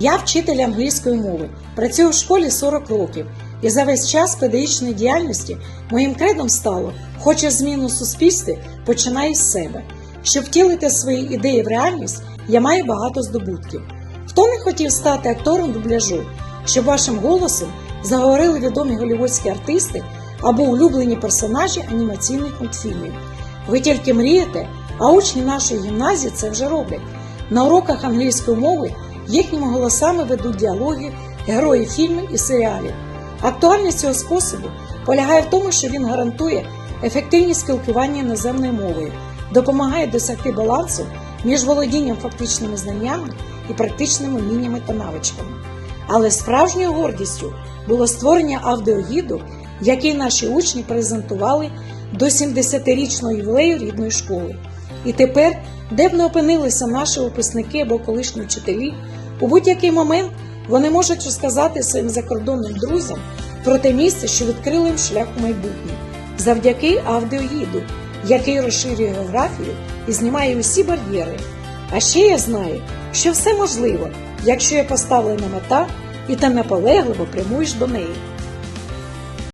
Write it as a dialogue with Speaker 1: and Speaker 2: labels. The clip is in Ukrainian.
Speaker 1: Я вчитель англійської мови, працюю в школі 40 років, і за весь час педагогічної діяльності моїм кредом стало хочеш зміну суспільстві, починай з себе. Щоб втілити свої ідеї в реальність, я маю багато здобутків. Хто не хотів стати актором дубляжу, щоб вашим голосом заговорили відомі голівудські артисти або улюблені персонажі анімаційних мультфільмів? Ви тільки мрієте, а учні нашої гімназії це вже роблять. На уроках англійської мови їхніми голосами ведуть діалоги, герої фільмів і серіалів. Актуальність цього способу полягає в тому, що він гарантує ефективність спілкування іноземною мовою, допомагає досягти балансу між володінням фактичними знаннями і практичними вміннями та навичками. Але справжньою гордістю було створення аудіогіду, який наші учні презентували до 70-річного ювілею рідної школи. І тепер, де б не опинилися наші випускники або колишні вчителі, у будь-який момент вони можуть розказати своїм закордонним друзям про те місце, що відкрили їм шлях у майбутнє, завдяки аудіогіду, який розширює географію і знімає усі бар'єри. А ще я знаю, що все можливо, якщо є поставлена мета і ти наполегливо прямуєш до неї.